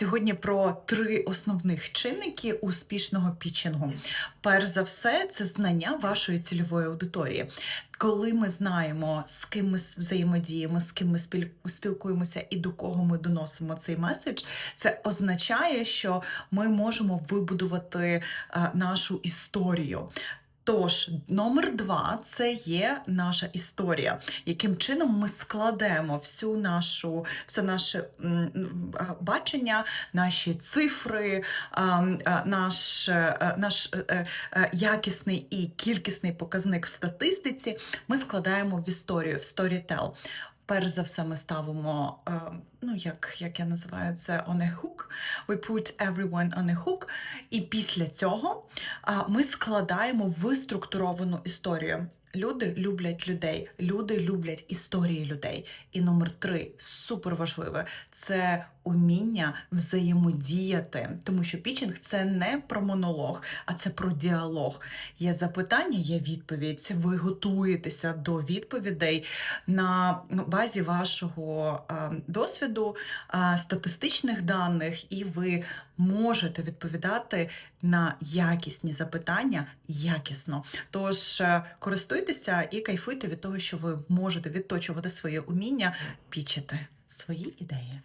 Сьогодні про три основних чинники успішного пітчингу. Перш за все, це знання вашої цільової аудиторії. Коли ми знаємо, з ким ми взаємодіємо, з ким ми спілкуємося і до кого ми доносимо цей меседж, це означає, що ми можемо вибудувати е, нашу історію. Тож, номер два це є наша історія, яким чином ми складемо всю нашу, все наше бачення, наші цифри, наш, е, наш е, е, е, якісний і кількісний показник в статистиці. Ми складаємо в історію, в storytell. Перш за все, ми ставимо, е, ну як, як я називаю це, on a hook. We put everyone on a hook. І після цього ми складаємо виструктуровану історію. Люди люблять людей, люди люблять історії людей. І номер три супер важливе це уміння взаємодіяти, тому що пічинг це не про монолог, а це про діалог. Є запитання, є відповідь. Ви готуєтеся до відповідей на базі вашого досвіду, статистичних даних, і ви можете відповідати на якісні запитання якісно. Тож е, користуйтеся і кайфуйте від того, що ви можете відточувати своє уміння, пічити свої ідеї.